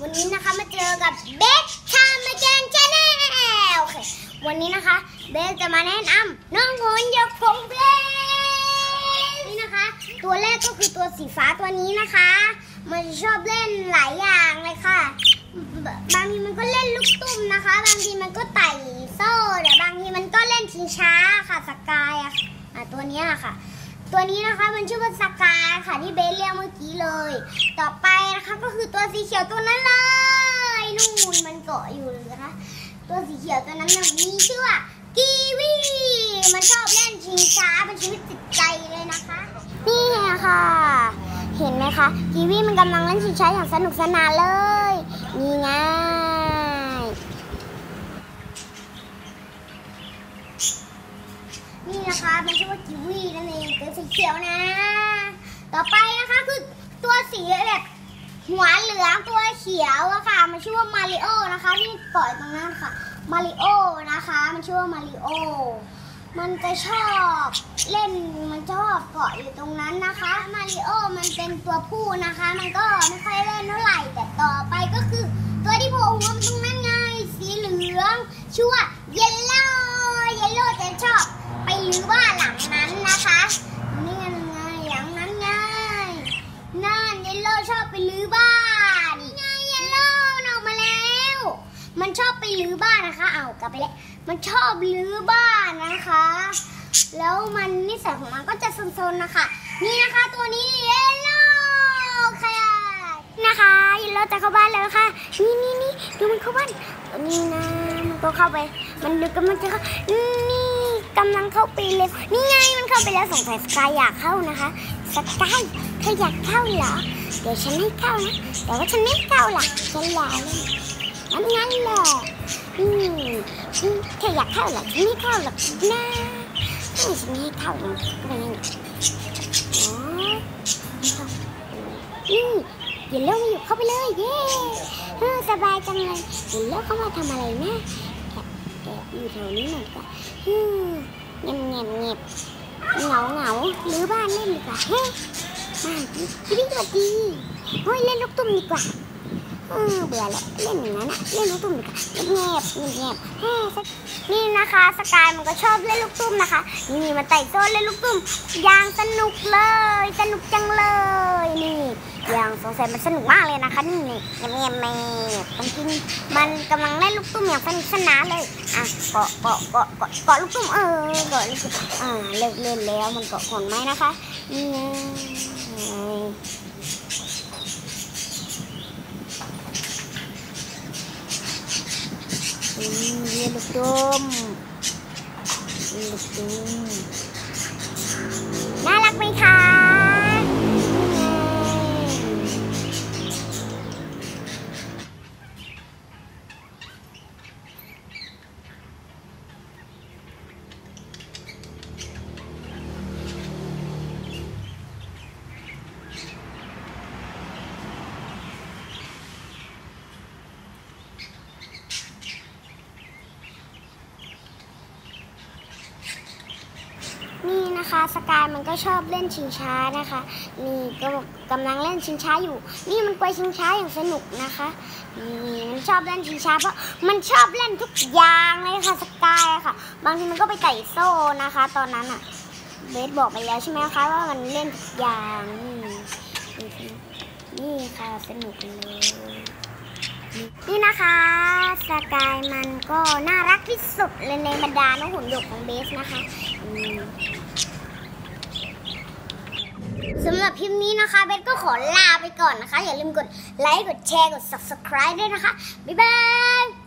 วันนี้นะคะมาเจอกับเบสทามมาแกนชาแนลโอเควันนี้นะคะ เบสจะมาแนะนำน้องหนยกผงเพลงนี่นะคะ ตัวแรกก็คือตัวสีฟ้าตัวนี้นะคะ มันชอบเล่นหลายอย่างเลยค่ะ บางทีมันก็เล่นลูกตุ้มนะคะ บางทีมันก็ไต่โซ่เดี๋ยวบางทีมันก็เล่นชิงช้าค่ะสกายอะอะตัวนี้ค่ะ ตัวนี้นะคะมันชื่อว่าสกาค่ะที่เบสเรียกเมื่อกี้เลย ต่อไปนะคะก็คือตัวสีเขียวตัวนั้นเลยนู่นมันเกาะอยู่เลยนะคะ ตัวสีเขียวตัวนั้นน่ะมีชื่อว่ากีวีมันชอบเล่นชิงช้าเป็นชีวิตจิตใจเลยนะคะ นี่ค่ะ เห็นไหมคะกีวีมันกำลังเล่นชิงช้าอย่างสนุกสนานเลยนี่ไง นี่นะคะมันชื่อว่ากิวีนั่น เขียวนะ ต่อไปนะคะคือตัวสีแบบหัวเหลืองตัวเขียวอะค่ะ มันชื่อว่ามาริโอนะคะที่ปล่อยตรงนั้นค่ะมาริโอนะคะ มันชื่อว่ามาริโอมันจะชอบเล่นมันชอบเกาะอยู่ตรงนั้นนะคะมาริโอมันเป็นตัวผู้นะคะ มันก็ไม่ค่อยเล่นเท่าไหร่แต่ต่อไปก็คือ ตัวที่โผล่หัวมันตรงนั้นไงสีเหลืองชื่อว่าเยลโลเยลโล่จะชอบ ไปรื้อบ้านหลังนั้นนะคะ นี่ไงหลังนั้นไงนั่นเยลโล่ชอบไปรื้อบ้านนี่ไงเยลโล่มันออกมาแล้ว มันชอบไป รื้อบ้านนะคะเอากลับไปแล้วมันชอบรื้อบ้านนะคะ แล้วมันนิสัยของมันก็จะซนๆนะคะ นี่นะคะตัวนี้เยลโล่ค่ะนะคะเยลโล่จะเข้าบ้านแล้วค่ะนี่นี่นี่ดูมันเข้าบ้านนี่นะมันก็เข้าไป มันดึกก็มันจะเข้านี่กำลังเข้าไปเร็วนี่ไงมันเข้าไปแล้วสงสัยสกายอยากเข้านะคะสกายเธออยากเข้าเหรอเดี๋ยวฉันให้เข้านะแต่ว่าฉันไม่เข้าล่ะฉันรอเล่นงั้นงั้นแหละ อืมเธออยากเข้าเหรอนไม่เข้าหรอกนะให้ฉันให้เข้านะอะไรเนี่ยอ๋อไม่เข้าอืมอย่าเล่าอยู่เข้าไปเลยเย้เออสบายจังเลยอย่าเล่าเข้ามาทำอะไรนะแอบแอบอยู่แถวนี้หน่อยก็อืมเงียบเงียบเงียบเหงาเหงาหรือบ้านเล่นดีกว่าเฮ้มาดีดีกว่าดีเฮ้ยเล่นลูกตุ้มดีกว่า เออเบื่อแล้วเล่นอย่างนั้นอะเล่นลูกตุ้มดีกว่าเงียบเงียบเงียบเฮ้สักนี่นะคะ สกายมันก็ชอบเล่นลูกตุ้มนะคะ นี่มาไต่โซ่เล่นลูกตุ้มอย่างสนุกเลย สนุกจังเลยนี่อย่างสงสัยมันสนุกมากเลยนะคะนี่นี่เงียบเงียบเงียบต้องกินมันกำลังเล่นลูกตุ้มอย่างสนุกสนานเลยอะเกาะเกาะเกาะเกาะเกาะลูกตุ้มเออเกาะลูกตุ้มอ่าเลิกเล่นแล้วมันเกาะขนไหมนะคะนี่ อิลูกตุ้มลูกดมน่ารักไหมคะ นะคะ สกายมันก็ชอบเล่นชิงช้านะคะ นี่ก็กำลังเล่นชิงช้าอยู่ นี่มันไปชิงช้าอย่างสนุกนะคะนี่มันชอบเล่นชิงช้าเพราะมันชอบเล่นทุกอย่างเลยค่ะสกายะค่ะ บางทีมันก็ไปไต่โซ่นะคะ ตอนนั้นอะเบสบอกไปแล้วใช่ไหมคะว่ามันเล่นทุกอย่างนี่ค่ะสนุกเลยนี่นะคะสกายมันก็น่ารักที่สุดเลยในบรรดาน้องหุ่นยกของเบสนะคะ สำหรับคลิปนี้นะคะเบนก็ขอลาไปก่อนนะคะ อย่าลืมกดไลค์ กดแชร์ กด subscribe ด้วยนะคะ บ๊ายบาย